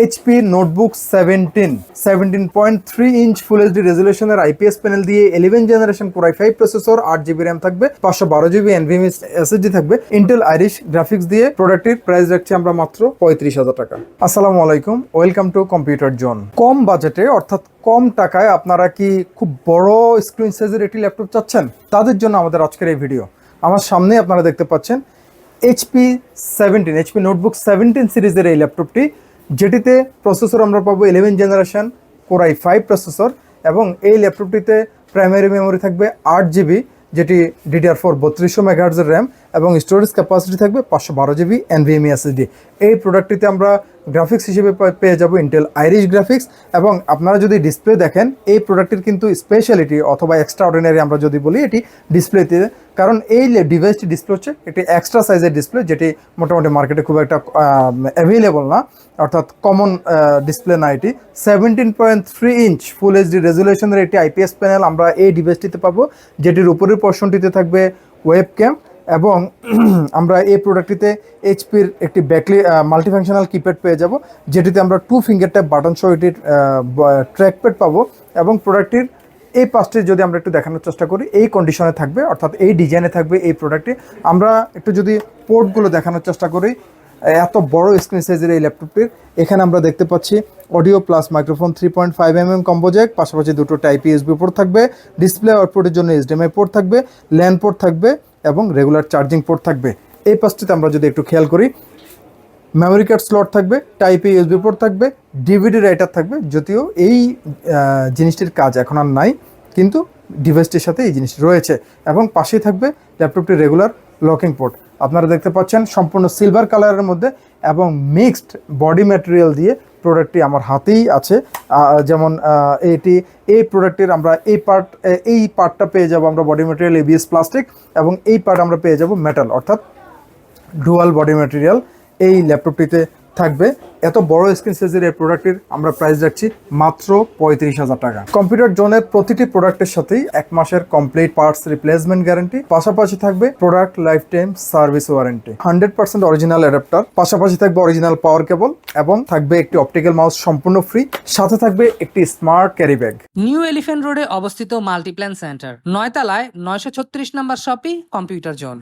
HP notebook seventeen seventeen point three inch full HD রেজলিউশনের IPS panel দিয়ে eleven generation core i five processor আট GB RAM থাকবে, পাঁচশো বারো GB NVM SSD থাকবে Intel Iris graphics দিয়ে প্রোডাক্টের price রাখছি আমরা মাত্র পঁয়ত্রিশ হাজার টাকা। আসসালামু আলাইকুম ওয়েলকাম টু কম্পিউটার জোন কম বাজেটে অর্থাৎ কম টাকায় আপনারা কি খুব বড় স্ক্রিন সাইজের একটি ল্যাপটপ চাচ্ছেন? তাদের জন্য আমাদের আজকের এই ভিডিও আমার সামনে আপনারা দেখতে পাচ্ছেন HP seventeen HP notebook seventeen সিরিজের এই ল্যাপটপটি যেটিতে প্রসেসর আমরা পাবো eleven generation core i five processor এবং এই ল্যাপটপটিতে প্রাইমারি মেমোরি থাকবে আট জিবি যেটি ডিডিআর ফোর বত্রিশশো মেগাহার্জের র্যাম এবং স্টোরেজ ক্যাপাসিটি থাকবে পাঁচশো বারো জিবি এনভিএমই এসএসডি এই প্রোডাক্টটিতে আমরা গ্রাফিক্স হিসেবে পেয়ে যাব ইন্টেল আইরিশ গ্রাফিক্স এবং আপনারা যদি ডিসপ্লে দেখেন, এই প্রোডাক্টের কিন্তু স্পেশালিটি অথবা এক্সট্রা অর্ডিনারি আমরা যদি বলি, এটি ডিসপ্লেতে কারণ এই ডিভাইসটি ডিসপ্লে হচ্ছে একটি এক্সট্রা সাইজের ডিসপ্লে যেটি মোটামুটি মার্কেটে খুব একটা অ্যাভেলেবল না। অর্থাৎ কমন ডিসপ্লে না এটি। Seventeen point three inch full HD রেজুলেশনের একটি আইপিএস প্যানেল আমরা এই ডিভাইসটিতে পাবো, যেটির উপরের পোর্শনটিতে থাকবে ওয়েব ক্যাম এবং আমরা এই প্রোডাক্টটিতে এইচপির একটি ব্যাকলি মাল্টিফাংশনাল কিপ্যাড পেয়ে যাব, যেটিতে আমরা টু ফিঙ্গার ট্যাপ বাটন সহ এটির ট্র্যাকপ্যাড পাবো এবং প্রোডাক্টটির এই পাশটি যদি আমরা একটু দেখানোর চেষ্টা করি, এই কন্ডিশনে থাকবে, অর্থাৎ এই ডিজাইনে থাকবে এই প্রোডাক্টটি আমরা একটু যদি পোর্টগুলো দেখানোর চেষ্টা করি, এত বড় স্ক্রিন সাইজের এই ল্যাপটপটির এখানে আমরা দেখতে পাচ্ছি audio plus microphone three point five M M combo jack পাশাপাশি দুটো টাইপ ইউএসবি পোর্ট থাকবে ডিসপ্লে আউটপুটের জন্য এইচডিএমআই পোর্ট থাকবে ল্যান্ড পোর্ট থাকবে এবং রেগুলার চার্জিং পোর্ট থাকবে। এই পাশটিতে আমরা যদি একটু খেয়াল করি মেমোরি কার্ড স্লট থাকবে টাইপ ইউএসবি পোর্ট থাকবে ডিভিডি রাইটার থাকবে, যদিও এই জিনিসটির কাজ এখন আর নাই, কিন্তু ডিভাইসটির সাথে এই জিনিসটি রয়েছে। এবং পাশেই থাকবে ল্যাপটপটির রেগুলার লকিং পোর্ট আপনারা দেখতে পাচ্ছেন, সম্পূর্ণ সিলভার কালারের মধ্যে এবং মিক্সড বডি ম্যাটেরিয়াল দিয়ে প্রোডাক্টটি আমার হাতেই আছে। যেমন এটি, এই প্রোডাক্টের আমরা এই পার্ট এই পার্টটা পেয়ে যাব আমরা বডি মেটেরিয়াল এবিএস প্লাস্টিক এবং এই পার্ট আমরা পেয়ে যাব মেটাল অর্থাৎ ডুয়াল বডি মেটেরিয়াল এই ল্যাপটপটিতে থাকবে। এত বড় স্ক্রিন সাইজের এই প্রোডাক্টের আমরা প্রাইস রাখছি মাত্র পঁয়ত্রিশ হাজার টাকা। কম্পিউটার জোনের প্রতিটি প্রোডাক্টের সাথেই এক মাসের কমপ্লিট পার্টস রিপ্লেসমেন্ট গ্যারান্টি পাশাপাশি থাকবে product lifetime service warranty hundred percent original adapter পাশাপাশি থাকবে অরিজিনাল পাওয়ার কেবল এবং থাকবে একটি অপটিক্যাল মাউস সম্পূর্ণ ফ্রি সাথে থাকবে একটি smart carry bag new elephant রোডে অবস্থিত মাল্টিপ্ল্যান সেন্টার নয়তলায় নয়শো ছত্রিশ নম্বর শপি কম্পিউটার জোন